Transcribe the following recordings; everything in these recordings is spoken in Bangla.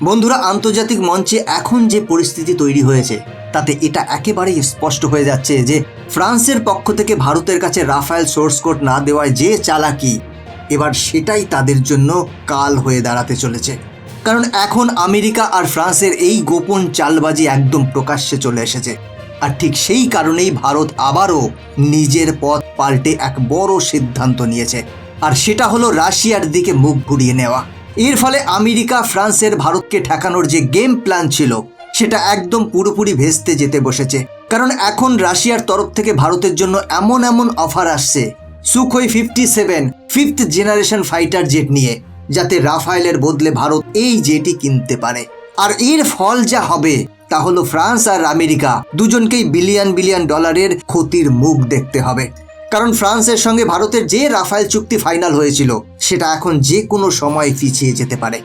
বন্ধুরা, আন্তর্জাতিক মঞ্চে এখন যে পরিস্থিতি তৈরি হয়েছে, তাতে এটা একেবারেই স্পষ্ট হয়ে যাচ্ছে যে ফ্রান্সের পক্ষ থেকে ভারতের কাছে রাফায়েল সোর্স কোড না দেওয়ায় যে চালাকি, এবার সেটাই তাদের জন্য কাল হয়ে দাঁড়াতে চলেছে। কারণ এখন আমেরিকা আর ফ্রান্সের এই গোপন চালবাজি একদম প্রকাশ্যে চলে এসেছে। আর ঠিক সেই কারণেই ভারত আবারও নিজের পথ পাল্টে এক বড় সিদ্ধান্ত নিয়েছে। আর সেটা হলো রাশিয়ার দিকে মুখ ঘুরিয়ে নেওয়া। এর ফলে আমেরিকা ফ্রান্সের ভারতকে ঠেকানোর যে গেম প্ল্যান ছিল, সেটা একদম পুরোপুরি ভেস্তে যেতে বসেছে। কারণ এখন রাশিয়ার তরফ থেকে ভারতের জন্য এমন এমন অফার আসছে, Sukhoi fifty seven fifth generation fighter jet নিয়ে, যাতে রাফায়েলের বদলে ভারত এই জেটই কিনতে পারে। আর এর ফল যা হবে, তা হলো ফ্রান্স আর আমেরিকা, দুজনকেই বিলিয়ন বিলিয়ন ডলারের ক্ষতির মুখ দেখতে হবে। কারণ ফ্রান্সের সঙ্গে ভারতের যে রাফায়েল চুক্তি ফাইনাল হয়েছিল, সেটা এখন যে কোনো সময় পিছিয়ে যেতে পারে।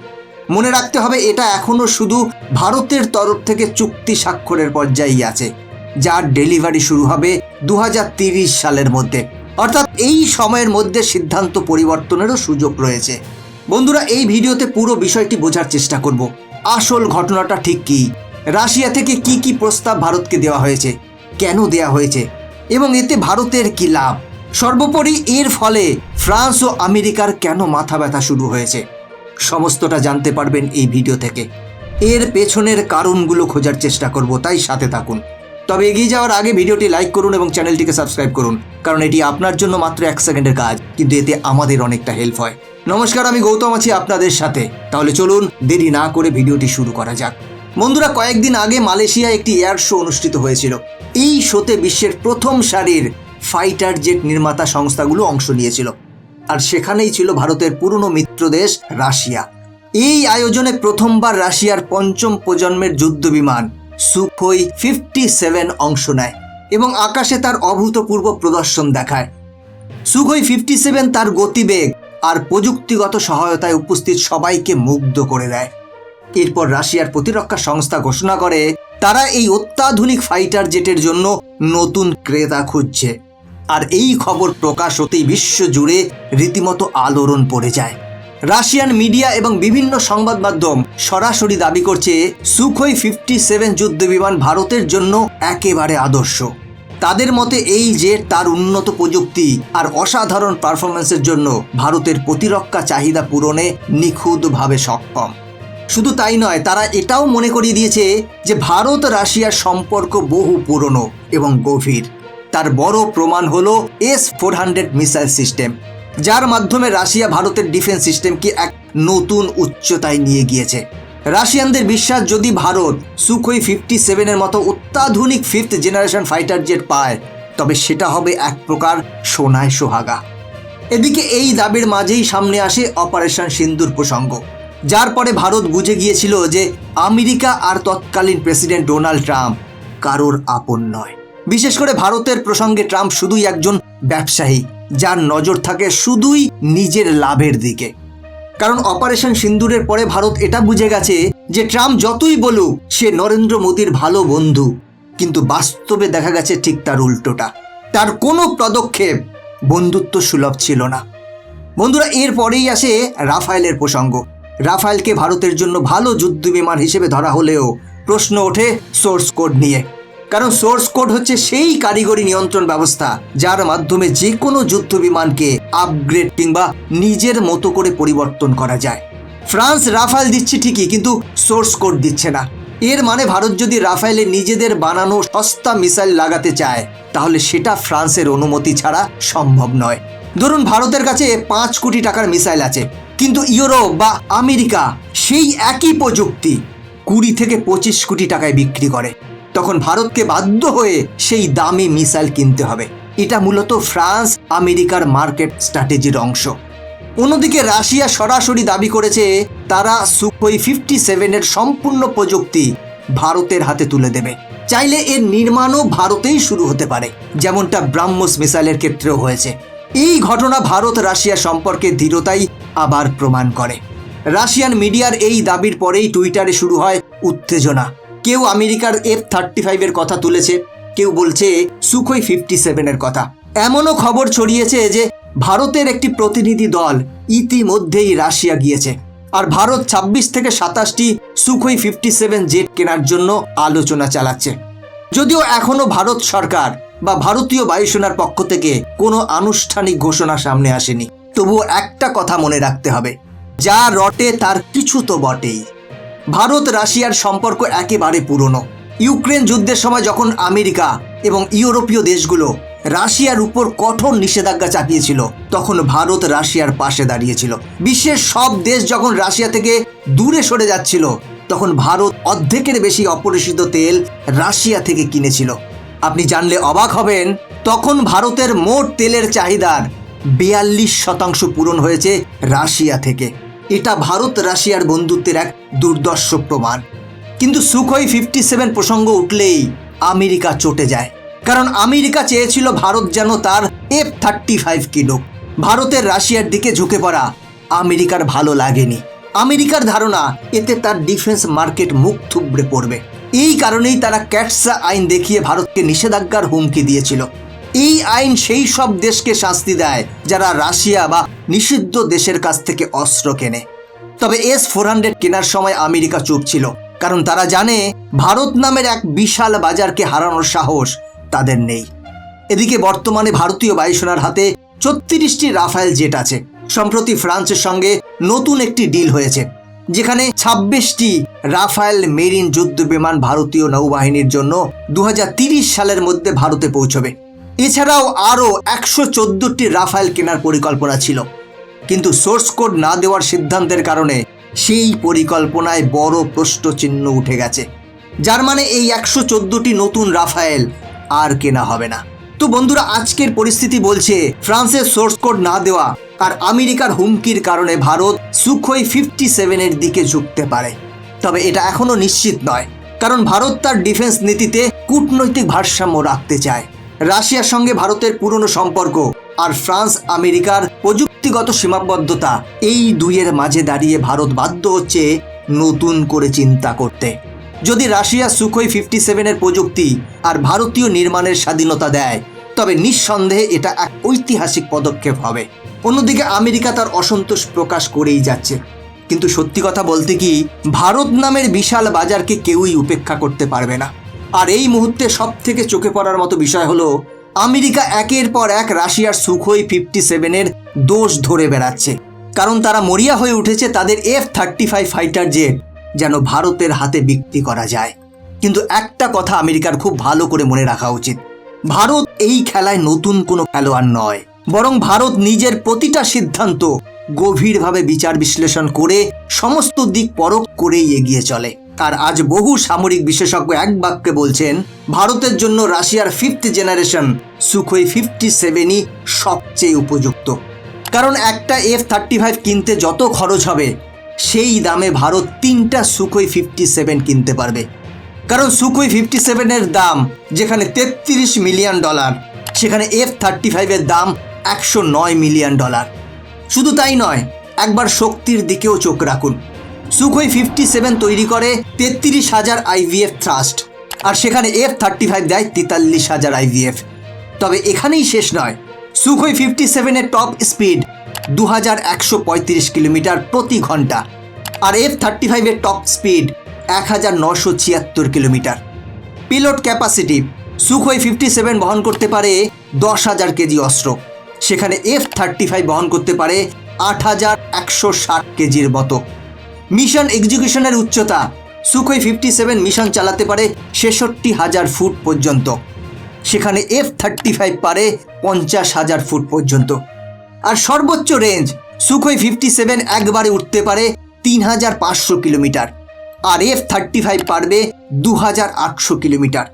মনে রাখতে হবে, এটা এখনও শুধু ভারতের তরফ থেকে চুক্তি স্বাক্ষরের পর্যায়েই আছে, যার ডেলিভারি শুরু হবে দু সালের মধ্যে। অর্থাৎ এই সময়ের মধ্যে সিদ্ধান্ত পরিবর্তনেরও সুযোগ রয়েছে। বন্ধুরা, এই ভিডিওতে পুরো বিষয়টি বোঝার চেষ্টা করব। আসল ঘটনাটা ঠিক কি? রাশিয়া থেকে কি কি প্রস্তাব ভারতকে দেওয়া হয়েছে? কেন দেওয়া হয়েছে? এবং এতে ভারতের কি লাভ? সর্বোপরি এর ফলে ফ্রান্স ও আমেরিকার কেন মাথা ব্যথা শুরু হয়েছে? সমস্তটা জানতে পারবেন এই ভিডিও থেকে। এর পেছনের কারণগুলো খোঁজার চেষ্টা করব, তাই সাথে থাকুন। তবে এগিয়ে যাওয়ার আগে ভিডিওটি লাইক করুন এবং চ্যানেলটিকে সাবস্ক্রাইব করুন, কারণ এটি আপনার জন্য মাত্র এক সেকেন্ডের কাজ, কিন্তু এতে আমাদের অনেকটা হেল্প হয়। নমস্কার, আমি গৌতম আছি আপনাদের সাথে। তাহলে চলুন দেরি না করে ভিডিওটি শুরু করা যাক। বন্ধুরা, কয়েকদিন আগে মালয়েশিয়ায় একটি এয়ার শো অনুষ্ঠিত হয়েছিল। এই শোতে বিশ্বের প্রথম সারির ফাইটার জেট নির্মাতা সংস্থাগুলো অংশ নিয়েছিল। আর সেখানেই ছিল ভারতের পুরনো মিত্র দেশ রাশিয়া। এই আয়োজনে প্রথমবার রাশিয়ার পঞ্চম প্রজন্মের যুদ্ধ বিমান সুখোই ফিফটি সেভেন অংশ নেয় এবং আকাশে তার অভূতপূর্ব প্রদর্শন দেখায়। সুখোই ফিফটি সেভেন তার গতিবেগ আর প্রযুক্তিগত সহায়তায় উপস্থিত সবাইকে মুগ্ধ করে দেয়। এরপর রাশিয়ার প্রতিরক্ষা সংস্থা ঘোষণা করে, তারা এই অত্যাধুনিক ফাইটার জেটের জন্য নতুন ক্রেতা খুঁজছে। আর এই খবর প্রকাশ হতেই বিশ্ব জুড়ে রীতিমতো আলোড়ন পড়ে যায়। রাশিয়ান মিডিয়া এবং বিভিন্ন সংবাদ মাধ্যম সরাসরি দাবি করছে, সুখই ফিফটি সেভেন যুদ্ধ বিমান ভারতের জন্য একেবারে আদর্শ। তাদের মতে এই জেট তার উন্নত প্রযুক্তি আর অসাধারণ পারফরমেন্সের জন্য ভারতের প্রতিরক্ষা চাহিদা পূরণে নিখুঁতভাবে সক্ষম। শুধু তাই নয়, তারা এটাও মনে করিয়ে দিয়েছে যে ভারত রাশিয়ার সম্পর্ক বহু পুরনো এবং গভীর। তার বড় প্রমাণ হলো S four hundred missile system যার মাধ্যমে রাশিয়া ভারতের ডিফেন্স সিস্টেমকে এক নতুন উচ্চতায় নিয়ে গিয়েছে। রাশিয়ানদের বিশ্বাস, যদি ভারত সুখোই ফিফটি সেভেনের মতো অত্যাধুনিক ফিফথ জেনারেশন ফাইটার জেট পায়, তবে সেটা হবে এক প্রকার সোনায় সোহাগা। এদিকে এই দাবির মাঝেই সামনে আসে অপারেশন সিন্দুর প্রসঙ্গ। যার পরে ভারত বুঝে গিয়েছিল যে আমেরিকা আর তৎকালীন প্রেসিডেন্ট ডোনাল্ড ট্রাম্প কারোর আপন নয়। বিশেষ করে ভারতের প্রসঙ্গে ট্রাম্প শুধুই একজন ব্যবসায়ী, যার নজর থাকে শুধুই নিজের লাভের দিকে। কারণ অপারেশন সিন্দুরের পরে ভারত এটা বুঝে গেছে যে ট্রাম্প যতই বলুক, সে নরেন্দ্র মোদীর ভালো বন্ধু। কিন্তু বাস্তবে দেখা গেছে ঠিক তার উল্টোটা। তার কোনো পদক্ষেপ বন্ধুত্ব সুলভ ছিল না। বন্ধুরা, এরপরেই আসে রাফায়েলের প্রসঙ্গ। রাফায়েলকে ভারতের জন্য ভালো যুদ্ধ বিমান হিসেবে ধরা হলেও প্রশ্ন ওঠে সোর্স কোড নিয়ে। কারণ সোর্স কোড হচ্ছে সেই কারিগরি নিয়ন্ত্রণ ব্যবস্থা যার মাধ্যমে যে কোনো যুদ্ধ বিমানকে আপগ্রেড কিংবা নিজের মতো করে পরিবর্তন করা যায়। ফ্রান্স রাফায়েল দিচ্ছে ঠিকই, কিন্তু সোর্স কোড দিচ্ছে না। এর মানে ভারত যদি রাফায়েলে নিজেদের বানানো সস্তা মিসাইল লাগাতে চায়, তাহলে সেটা ফ্রান্সের অনুমতি ছাড়া সম্ভব নয়। ধরুন ভারতের কাছে পাঁচ কোটি টাকার মিসাইল আছে কিন্তু ইউরোপ বা আমেরিকা সেই একই প্রযুক্তি কুড়ি থেকে পঁচিশ কোটি টাকায় বিক্রি করে। তখন ভারতকে বাধ্য হয়ে সেই দামি মিসাইল কিনতে হবে। এটা মূলত ফ্রান্স, আমেরিকার মার্কেট স্ট্র্যাটেজির অংশ। অন্যদিকে রাশিয়া সরাসরি দাবি করেছে তারা সুখোই ফিফটি সেভেনের সম্পূর্ণ প্রযুক্তি ভারতের হাতে তুলে দেবে। চাইলে এর নির্মাণও ভারতেই শুরু হতে পারে, যেমনটা ব্রাহ্মস মিসাইলের ক্ষেত্রেও হয়েছে। এই ঘটনা ভারত রাশিয়া সম্পর্কে দৃঢ়তাই আবার প্রমাণ করে। রাশিয়ান মিডিয়ার এই দাবির পরেই টুইটারে শুরু হয় উত্তেজনা। কেউ আমেরিকার এফ থার্টি ফাইভের কথা তুলেছে, কেউ বলছে সুখোই ফিফটি সেভেনের কথা। এমনও খবর ছড়িয়েছে যে ভারতের একটি প্রতিনিধি দল ইতিমধ্যেই রাশিয়া গিয়েছে। আর ভারত ছাব্বিশ থেকে সাতাশটি সুখই ফিফটি সেভেন জেট কেনার জন্য আলোচনা চালাচ্ছে। যদিও এখনও ভারত সরকার বা ভারতীয় বায়ুসেনার পক্ষ থেকে কোনো আনুষ্ঠানিক ঘোষণা সামনে আসেনি। তবুও একটা কথা মনে রাখতে হবে, যা রটে তার কিছু তো বটেই। ভারত রাশিয়ার সম্পর্ক একেবারে পুরনো। ইউক্রেন যুদ্ধের সময় যখন আমেরিকা এবং ইউরোপীয় দেশগুলো রাশিয়ার উপর কঠোর নিষেধাজ্ঞা চাপিয়েছিল, তখন ভারত রাশিয়ার পাশে দাঁড়িয়েছিল। বিশ্বের সব দেশ যখন রাশিয়া থেকে দূরে সরে যাচ্ছিল, তখন ভারত অর্ধেকের বেশি অপরিশোধিত তেল রাশিয়া থেকে কিনেছিল। আপনি জানলে অবাক হবেন, তখন ভারতের মোট তেলের চাহিদার বিয়াল্লিশ শতাংশ পূরণ হয়েছে রাশিয়া থেকে। এটা ভারত রাশিয়ার বন্ধুত্বের এক দুর্দর্শ প্রমাণ। কিন্তু সুখই ফিফটি সেভেন প্রসঙ্গ উঠলেই আমেরিকা চটে যায়। কারণ আমেরিকা চেয়েছিল ভারত যেন তার এফ থার্টি ফাইভ কিনুক। ভারতের রাশিয়ার দিকে ঝুঁকে পড়া আমেরিকার ভালো লাগেনি। আমেরিকার ধারণা, এতে তার ডিফেন্স মার্কেট মুখ থুবড়ে পড়বে। এই কারণেই তারা ক্যাটসা আইন দেখিয়ে ভারতকে নিষেধাজ্ঞার হুমকি দিয়েছিল। এই আইন সেই সব দেশকে শাস্তি দেয়, যারা রাশিয়া বা নিষিদ্ধ দেশের কাছ থেকে অস্ত্র কেনে। তবে এস ফোর কেনার সময় আমেরিকা চুপ ছিল, কারণ তারা জানে ভারত নামের এক বিশাল বাজারকে হারানোর সাহস তাদের নেই। এদিকে বর্তমানে ভারতীয় বায়ুসেনার হাতে ছত্রিশটি রাফায়েল জেট আছে। সম্প্রতি ফ্রান্সের সঙ্গে নতুন একটি ডিল হয়েছে। যেখানে ছাব্বিশটি রাফায়েল মেরিন যুদ্ধ বিমান ভারতীয় নৌবাহিনীর জন্য দু সালের মধ্যে ভারতে পৌঁছবে। এছাড়াও আরও একশো চোদ্দটি রাফায়েল কেনার পরিকল্পনা ছিল। কিন্তু সোর্স কোড না দেওয়ার সিদ্ধান্তের কারণে সেই পরিকল্পনায় বড় প্রশ্নচিহ্ন উঠে গেছে। যার মানে এই একশো চোদ্দটি নতুন রাফায়েল আর কেনা হবে না। তো বন্ধুরা, আজকের পরিস্থিতি বলছে, ফ্রান্সের সোর্স কোড না দেওয়া, আর আমেরিকার হুমকির কারণে ভারত সুখই ফিফটি সেভেনের দিকে ঝুঁকতে পারে। তবে এটা এখনও নিশ্চিত নয়, কারণ ভারত তার ডিফেন্স নীতিতে কূটনৈতিক ভারসাম্য রাখতে চায়। রাশিয়ার সঙ্গে ভারতের পুরনো সম্পর্ক আর ফ্রান্স, আমেরিকার প্রযুক্তিগত সীমাবদ্ধতা, এই দুইয়ের মাঝে দাঁড়িয়ে ভারত বাধ্য হচ্ছে নতুন করে চিন্তা করতে। যদি রাশিয়া সুখই ফিফটি সেভেনের প্রযুক্তি আর ভারতীয় নির্মাণের স্বাধীনতা দেয়, তবে নিঃসন্দেহে এটা এক ঐতিহাসিক পদক্ষেপ হবে। অন্যদিকে আমেরিকা তার অসন্তোষ প্রকাশ করেই যাচ্ছে। কিন্তু সত্যি কথা বলতে কি, ভারত নামের বিশাল বাজারকে কেউই উপেক্ষা করতে পারবে না। আর এই মুহূর্তে সব থেকে চোখে পড়ার মতো বিষয় হলো, আমেরিকা একের পর এক রাশিয়ার সুখই ফিফটি সেভেনের দোষ ধরে বেড়াচ্ছে। কারণ তারা মরিয়া হয়ে উঠেছে তাদের F thirty five fighter jet যেন ভারতের হাতে বিক্রি করা যায়। কিন্তু একটা কথা আমেরিকার খুব ভালো করে মনে রাখা উচিত। ভারত এই খেলায় নতুন কোনো খেলোয়াড় নয়। বরং ভারত নিজের প্রতিটা সিদ্ধান্ত গভীরভাবে বিচার বিশ্লেষণ করে সমস্ত দিক পরখ করেই এগিয়ে চলে। আর আজ বহু সামরিক বিশেষজ্ঞ এক বাক্যে বলছেন, ভারতের জন্য রাশিয়ার ফিফথ জেনারেশন সুখই ফিফটি সেভেনই সবচেয়ে উপযুক্ত। কারণ একটা এফ থার্টি ফাইভ কিনতে যত খরচ হবে সেই দামে ভারত তিনটা সুখই ফিফটি সেভেন কিনতে পারবে। কারণ সুখই ফিফটি সেভেনের দাম যেখানে তেত্রিশ মিলিয়ন ডলার, সেখানে এফ থার্টি ফাইভের দাম একশো নয় মিলিয়ন ডলার। শুধু তাই নয়, একবার শক্তির দিকেও চোখ রাখুন। সুখই ফিফটি সেভেন তৈরি করে তেত্রিশ হাজার আইভিএফ থ্রাস্ট আর সেখানে এফ থার্টি ফাইভ দেয় তেতাল্লিশ হাজার আইভিএফ তবে এখানেই শেষ নয়, সুখই ফিফটি সেভেনের টপ স্পিড দু হাজার একশো পঁয়ত্রিশ কিলোমিটার প্রতি ঘণ্টা। আর এফ থার্টি ফাইভের টপ স্পিড এক হাজার নশো ছিয়াত্তর kilometre. Payload capacity Sukhoi fifty seven বহন করতে পারে দশ হাজার কেজি অস্ত্র। সেখানে এফ থার্টি ফাইভ বহন করতে পারে আট হাজার একশো ষাট কেজির মতো। মিশন এক্সিকিউশনের উচ্চতা সুখই ফিফটি সেভেন মিশন চালাতে পারে ছেষট্টি হাজার ফুট পর্যন্ত। সেখানে এফ থার্টি ফাইভ পারে পঞ্চাশ হাজার ফুট পর্যন্ত। আর সর্বোচ্চ রেঞ্জ সুখই ফিফটি সেভেন একবারে উঠতে পারে তিন হাজার পাঁচশো কিলোমিটার আর এফ থার্টি ফাইভ পারবে দু হাজার আটশো কিলোমিটার।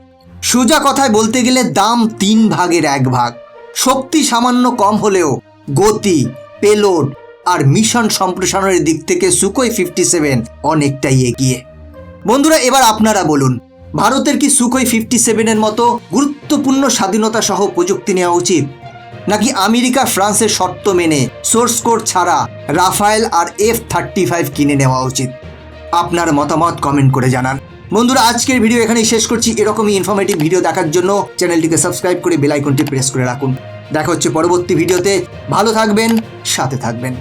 সোজা কথায় বলতে গেলে দাম তিন ভাগের এক ভাগ। শক্তি সামান্য কম হলেও গতি, পেলোড আর মিশন সম্প্রসারণের দিক থেকে সুকোই ফিফটি সেভেন অনেকটাই এগিয়ে। বন্ধুরা, এবার আপনারা বলুন, ভারতের কি সুকোই ফিফটি সেভেনের মতো গুরুত্বপূর্ণ স্বাধীনতা সহ প্রযুক্তি নেওয়া উচিত? নাকি আমেরিকা, ফ্রান্সের শর্ত মেনে সোর্স কোড ছাড়া রাফায়েল আর এফ থার্টি ফাইভ কিনে নেওয়া উচিত? আপনার মতামত কমেন্ট করে জানান। বন্ধুরা, আজকের ভিডিও এখানেই শেষ করছি। এরকমই ইনফরমেটিভ ভিডিও দেখার জন্য চ্যানেলটিকে সাবস্ক্রাইব করে বেলাইকনটি প্রেস করে রাখুন। দেখা হচ্ছে পরবর্তী ভিডিওতে ভালো থাকবেন, সাথে থাকবেন।